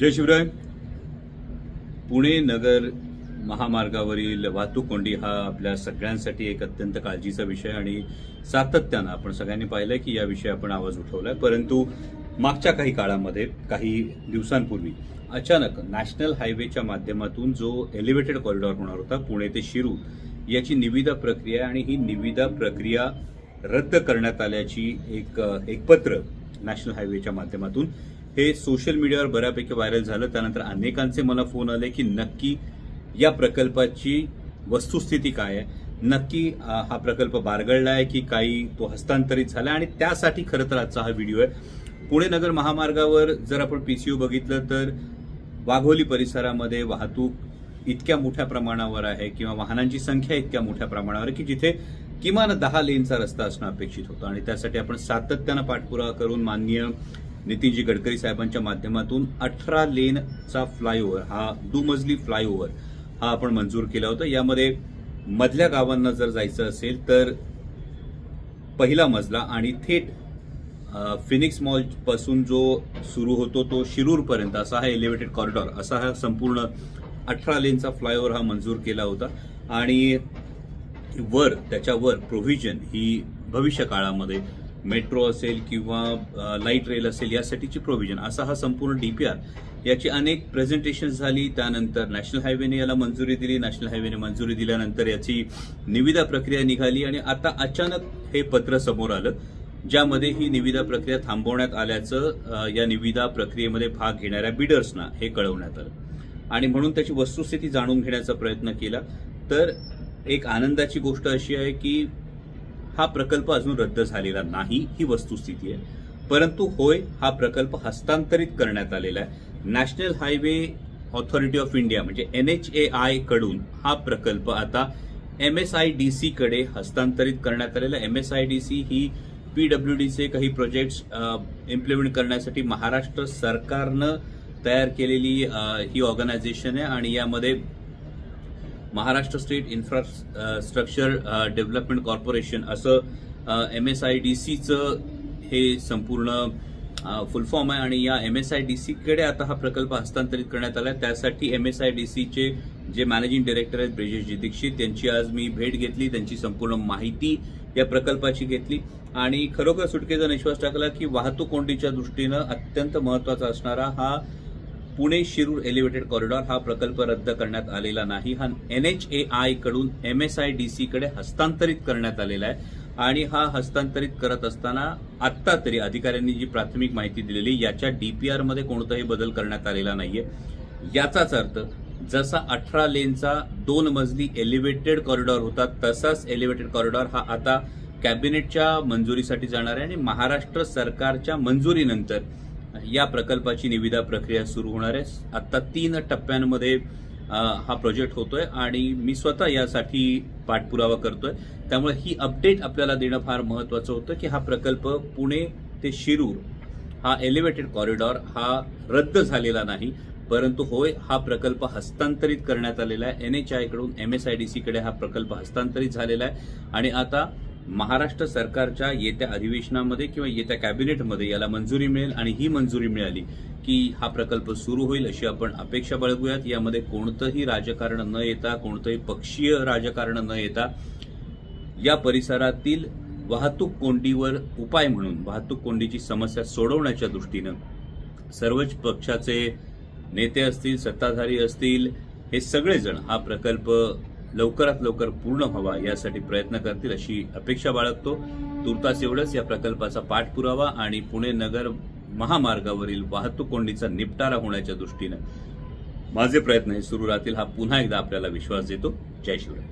जय शिवराय. पुणे नगर महामार्गावरील वाहतूक कोंडी हा आपल्या सगळ्यांसाठी एक अत्यंत काळजीचा विषय आणि सातत्यानं आपण सगळ्यांनी पाहिलं की या विषयी आपण आवाज उठवलाय. परंतु मागच्या काही काळामध्ये काही दिवसांपूर्वी अचानक नॅशनल हायवेच्या माध्यमातून जो एलिव्हेटेड कॉरिडॉर होणार होता पुणे ते शिरूर याची निविदा प्रक्रिया आणि ही निविदा प्रक्रिया रद्द करण्यात आल्याची एक एक पत्र नॅशनल हायवेच्या माध्यमातून हे सोशल मीडियावर बऱ्यापैकी व्हायरल झालं. त्यानंतर अनेकांचे मला फोन आले की नक्की या प्रकल्पाची वस्तुस्थिती काय आहे? नक्की हा प्रकल्प बारगळला आहे की काही तो हस्तांतरित झाला? आणि त्यासाठी खरं तर आजचा हा व्हिडिओ आहे. पुणे नगर महामार्गावर जर आपण पीसीयू बघितलं तर वाघोली परिसरामध्ये वाहतूक इतक्या मोठ्या प्रमाणावर आहे किंवा वाहनांची संख्या इतक्या मोठ्या प्रमाणावर आहे की जिथे किमान दहा लेनचा रस्ता असणं अपेक्षित होतं. आणि त्यासाठी आपण सातत्यानं पाठपुरावा करून माननीय नितीनजी गडकरी साहेबांच्या माध्यमातून अठरा लेनचा फ्लायओव्हर हा दुमजली फ्लायओव्हर हा आपण मंजूर केला होता. यामध्ये मधल्या गावांना जर जायचं असेल तर पहिला मजला आणि थेट फिनिक्स मॉलपासून जो सुरू होतो तो शिरूरपर्यंत असा हा एलिव्हेटेड कॉरिडॉर असा हा संपूर्ण अठरा लेनचा फ्लायओव्हर हा मंजूर केला होता. आणि वर त्याच्यावर प्रोव्हिजन ही भविष्य काळामध्ये मेट्रो असेल किंवा लाइट रेल असेल यासाठीची प्रोव्हिजन असा हा संपूर्ण डीपीआर याची अनेक प्रेझेंटेशन झाली. त्यानंतर नॅशनल हायवेने याला मंजुरी दिली. नॅशनल हायवेने मंजुरी दिल्यानंतर याची निविदा प्रक्रिया निघाली आणि आता अचानक हे पत्र समोर आलं ज्यामध्ये ही निविदा प्रक्रिया थांबवण्यात आल्याचं या निविदा प्रक्रियेमध्ये भाग घेणाऱ्या बिडर्सना हे कळवण्यात आलं. आणि म्हणून त्याची वस्तुस्थिती जाणून घेण्याचा प्रयत्न केला. तर एक आनंदाची गोष्ट अशी आहे की हा प्रकल्प अजून रद्द झालेला नाही ही वस्तुस्थिती आहे. परंतु होय हा प्रकल्प हस्तांतरित करण्यात आलेला आहे. National highway authority of India म्हणजे एन एच ए आयकडून हा प्रकल्प आता M S I D C कडे हस्तांतरित करण्यात आलेला M S I D C he PW डीचे काही प्रोजेक्ट्स इम्प्लिमेंट करण्यासाठी महाराष्ट्र सरकारनं तयार केलेली ही ऑर्गनायझेशन आहे आणि यामध्ये Maharashtra state infrastructure development corporation असं एम एस आय डी सीचं हे संपूर्ण फुल फॉर्म आहे आणि या एम एस आय डी सीकडे आता हा प्रकल्प हस्तांतरित करण्यात आला आहे त्यासाठी एम एस आय डी सीचे जे मॅनेजिंग डायरेक्टर आहेत ब्रिजेशजी दीक्षित त्यांची आज मी भेट घेतली. त्यांची संपूर्ण माहिती या प्रकल्पाची घेतली. आणि खरोखर सुटकेचा निश्वास टाकला की वाहतूक कोंडीच्या दृष्टीनं अत्यंत महत्त्वाचा असणारा हा पुणे शिरूर एलिव्हेटेड कॉरिडॉर हा प्रकल्प रद्द करण्यात आलेला नाही. हा N H A आयकडून M S I D C कडे हस्तांतरित करण्यात आलेला आहे. आणि हा हस्तांतरित करत असताना आत्ता तरी अधिकाऱ्यांनी जी प्राथमिक माहिती दिलेली याच्या डीपीआरमध्ये कोणताही बदल करण्यात आलेला नाहीये. याचाच अर्थ जसा अठरा लेनचा दोन मजली एलिव्हेटेड कॉरिडॉर होता तसाच एलिव्हेटेड कॉरिडॉर हा आता कॅबिनेटच्या मंजुरीसाठी जाणार आहे आणि महाराष्ट्र सरकारच्या मंजुरीनंतर या प्रकल्पाची निविदा प्रक्रिया सुरू होणार आहे. आत्ता तीन टप्प्यांमध्ये हा प्रोजेक्ट होतोय आणि मी स्वतः यासाठी पाठपुरावा करतोय. त्यामुळे ही अपडेट आपल्याला देणं फार महत्वाचं होतं की हा प्रकल्प पुणे ते शिरूर हा एलिव्हेटेड कॉरिडॉर हा रद्द झालेला नाही परंतु होय हा प्रकल्प हस्तांतरित करण्यात आलेला आहे. एन एच आयकडून एम एस आय डी सीकडे हा प्रकल्प हस्तांतरित झालेला आहे. आणि आता महाराष्ट्र सरकारच्या येत्या अधिवेशनामध्ये किंवा येत्या कॅबिनेटमध्ये याला मंजुरी मिळेल आणि ही मंजुरी मिळाली की हा प्रकल्प सुरू होईल अशी आपण अपेक्षा बाळगूयात. यामध्ये कोणतंही राजकारण न येता कोणतंही पक्षीय राजकारण न येता या परिसरातील वाहतूक कोंडीवर उपाय म्हणून वाहतूक कोंडीची समस्या सोडवण्याच्या दृष्टीनं सर्वच पक्षाचे नेते असतील सत्ताधारी असतील हे सगळेजण हा प्रकल्प लवकरात लवकर पूर्ण व्हावा यासाठी प्रयत्न करतील अशी अपेक्षा बाळगतो. तुर्तास एवढंच या प्रकल्पाचा पाठपुरावा आणि पुणे नगर महामार्गावरील वाहतूक कोंडीचा निपटारा होण्याच्या दृष्टीनं माझे प्रयत्न हे सुरू राहतील हा पुन्हा एकदा आपल्याला विश्वास देतो. जय शिवराय.